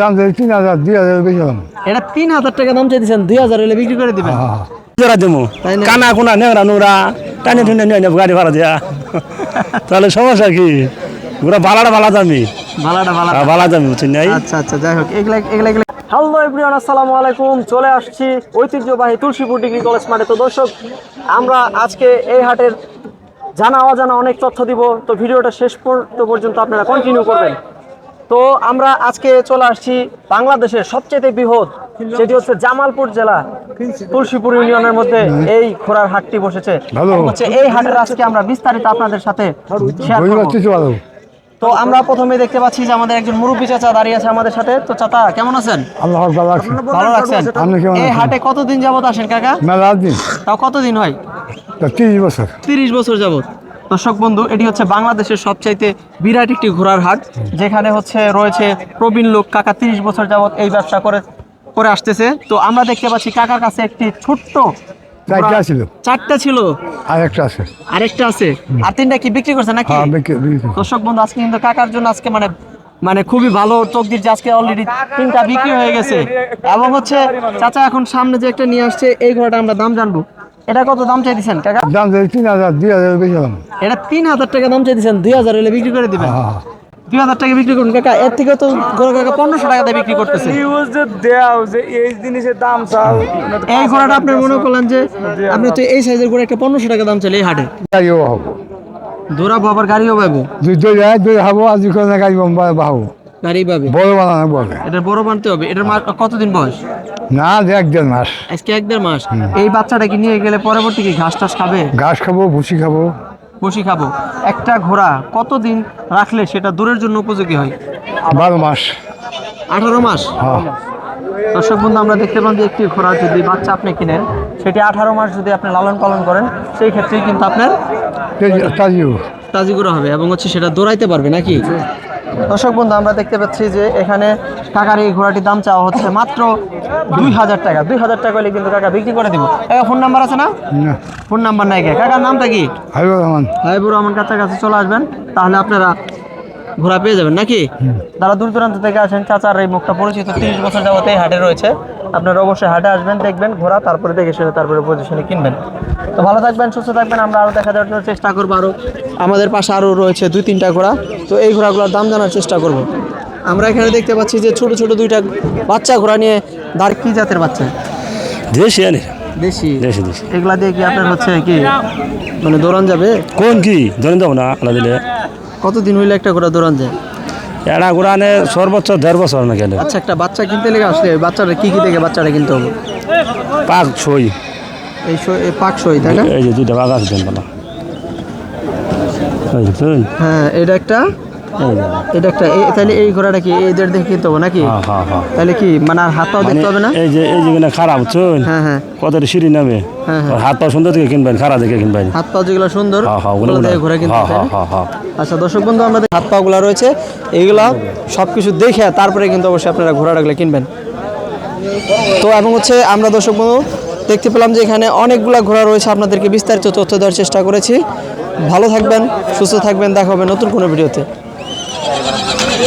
দাম দেয় তিন হাজার দুই হাজার বেশি হবে এটা তিন হাজার টাকা দাম চাইতেছেন দুই হাজার হলে বিক্রি করে দিবেন। হ্যাঁ জোড়া দেবো কানা কোনা নেংরা নোংরা টানে টুনে নিয়ে নেব গাড়ি ভাড়া দেয়া। তাহলে সমস্যা কি? ওরা ভাড়াটা ভাড়া দামি। ভাড়াটা ভাড়া ভাড়া দামি বুঝছেন নাই? আচ্ছা আচ্ছা যাই হোক এগুলা এগুলা এগুলা হ্যালো এভরিওয়ান আসসালামু আলাইকুম। চলে আসছি ঐতিহ্যবাহী তুলসীপুর ডিগ্রি কলেজ মাঠে। তো দর্শক আমরা আজকে এই হাটের জানা অজানা অনেক তথ্য দিব। তো ভিডিওটা শেষ পর্যন্ত পর্যন্ত আপনারা কন্টিনিউ করবেন। তো আমরা আজকে চলে আসছি বাংলাদেশের সবচেয়ে বৃহৎ সেটি হচ্ছে জামালপুর জেলা তুলসীপুর ইউনিয়নের মধ্যে এই ঘোড়ার হাটটি বসেছে। হচ্ছে এই হাটের আজকে আমরা বিস্তারিত আপনাদের সাথে শেয়ার করব। তো আমরা প্রথমে দেখতে পাচ্ছি যে আমাদের একজন মুরব্বী চাচা দাঁড়িয়ে আছে আমাদের সাথে। তো চাচা কেমন আছেন? আল্লাহ ভালো কেমন এই হাটে কতদিন যাবত আসেন কাকা? মেলা দিন। তাও কতদিন হয়? তিরিশ বছর। তিরিশ বছর যাবত দর্শক বন্ধু এটি হচ্ছে বাংলাদেশের সবচাইতে বিরাট একটি ঘোড়ার হাট যেখানে হচ্ছে রয়েছে প্রবীণ লোক কাকা তিরিশ বছর যাবত এই ব্যবসা করে করে আসতেছে। তো আমরা দেখতে পাচ্ছি কাকার কাছে একটি ছোট্ট চারটা ছিল চারটা ছিল? আর একটা আছে। আরেকটা আছে? আর তিনটা কি বিক্রি করছে নাকি? হ্যাঁ দর্শক বন্ধু আজকে কিন্তু কাকার জন্য আজকে মানে মানে খুবই ভালো তকদির যে আজকে অলরেডি তিনটা বিক্রি হয়ে গেছে। এবং হচ্ছে চাচা এখন সামনে যে একটা নিয়ে আসছে এই ঘোড়াটা আমরা দাম জানব। এটা কত দাম চাইতেছেন কাকা? দাম দেয় তিন হাজার দুই হাজার বেশি দাম এটা তিন হাজার টাকা দাম চাইতেছেন দুই হাজার হলে বিক্রি করে দিবেন। হ্যাঁ। দুই হাজার টাকা বিক্রি করুন কাকা। এর থেকে তো ঘোড়া কাকা পনেরোশো টাকা দিয়ে বিক্রি করতেছে। নিউজ যে দেও যে এই জিনিসের দাম চাও এই ঘোড়াটা আপনি মনে করলেন যে আপনি তো এই সাইজের ঘোড়া একটা পনেরোশো টাকা দাম চলে এই হাটে। গাড়িও হব। দৌড়াবো আবার গাড়িও পাবো। দুই দুই যায় দুই হব আর দুই গাড়ি বাহবো পাবে? বড় বানানো বলে এটা বড় বানতে হবে। এটার কতদিন বয়স? না দেখ দেড় মাস। আজকে এক দেড় মাস। এই নিয়ে গেলে পরবর্তী কি ঘাস টাস খাবে? ঘাস খাব ভুসি খাব। বসি খাব। একটা ঘোড়া কতদিন রাখলে সেটা দূরের জন্য উপযোগী হয়? বারো মাস। আঠারো মাস? হ্যাঁ। দর্শক বন্ধু আমরা দেখতে পান যে একটি ঘোড়া যদি বাচ্চা আপনি কিনেন সেটি আঠারো মাস যদি আপনি লালন পালন করেন সেই ক্ষেত্রেই কিন্তু আপনার তাজিও তাজি হবে এবং হচ্ছে সেটা দৌড়াইতে পারবে নাকি? দর্শক বন্ধু আমরা দেখতে পাচ্ছি যে এখানে কাকার এই ঘোড়াটির দাম চাওয়া হচ্ছে মাত্র দুই হাজার টাকা। দুই হাজার টাকা হলে কিন্তু কাকা বিক্রি করে দিব। কাকা ফোন নাম্বার আছে না? ফোন নাম্বার নাই কাকার নামটা কি? হাইবুর রহমান। হাইবুর রহমান কাছাকাছি চলে আসবেন তাহলে আপনারা ঘোরা পেয়ে যাবেন নাকি? যারা দূর দূরান্ত থেকে আসেন চাচার এই মুখটা পরিচিত তিরিশ বছর যাবত এই হাটে রয়েছে। আপনারা অবশ্যই হাটে আসবেন দেখবেন ঘোরা তারপরে দেখে শুনে তারপরে পজিশনে কিনবেন। তো ভালো থাকবেন সুস্থ থাকবেন আমরা আরও দেখা জন্য চেষ্টা করব আরও আমাদের পাশে আরও রয়েছে দুই তিনটা ঘোড়া তো এই ঘোড়াগুলোর দাম জানার চেষ্টা করব। আমরা এখানে দেখতে পাচ্ছি যে ছোট ছোট দুইটা বাচ্চা ঘোড়া নিয়ে দাঁড় কি জাতের বাচ্চা? দেশি আনে। দেশি? দেশি দেশি। এগুলা দিয়ে কি আপনার হচ্ছে কি মানে দৌড়ান যাবে? কোন কি? ধরে দেবো না আলাদা দিলে। কতদিন হইলে একটা ঘোড়া দৌড়ান যায়? এরা ঘুরানে সর্বোচ্চ দেড় বছর না গেলে আচ্ছা একটা বাচ্চা কিনতে লেগে আসলে বাচ্চাটা কি কি দেখে বাচ্চাটা কিনতে হবে? পাক ছই এই সই- এই পাক ছই তাই না? এই যে দুইটা বাঘ আছে বলা হ্যাঁ এটা একটা। এটা একটা তাহলে এই ঘোড়াটা কি এদের দেখে কিনতে হবে নাকি? হ্যাঁ হ্যাঁ হ্যাঁ। তাহলে কি মানে আর হাত পাও মানে দেখতে হবে না? এই যে এই যেখানে খারাপ হ্যাঁ হ্যাঁ। কত সিঁড়ি নামে। হাত পা সুন্দর কিনবেন খারাপ দেখে কিনবেন। হাত পা যেগুলো সুন্দর কিনতে আচ্ছা দর্শক বন্ধু আমাদের হাত পা গুলা রয়েছে। এইগুলা সব কিছু দেখে তারপরে কিন্তু অবশ্যই আপনারা ঘোড়াটাগুলো কিনবেন। তো এবং হচ্ছে আমরা দর্শক বন্ধু দেখতে পেলাম যে এখানে অনেকগুলা ঘোড়া রয়েছে। আপনাদেরকে বিস্তারিত তথ্য দেওয়ার চেষ্টা করেছি। ভালো থাকবেন সুস্থ থাকবেন। দেখা হবে নতুন কোনো ভিডিওতে। すげ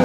え!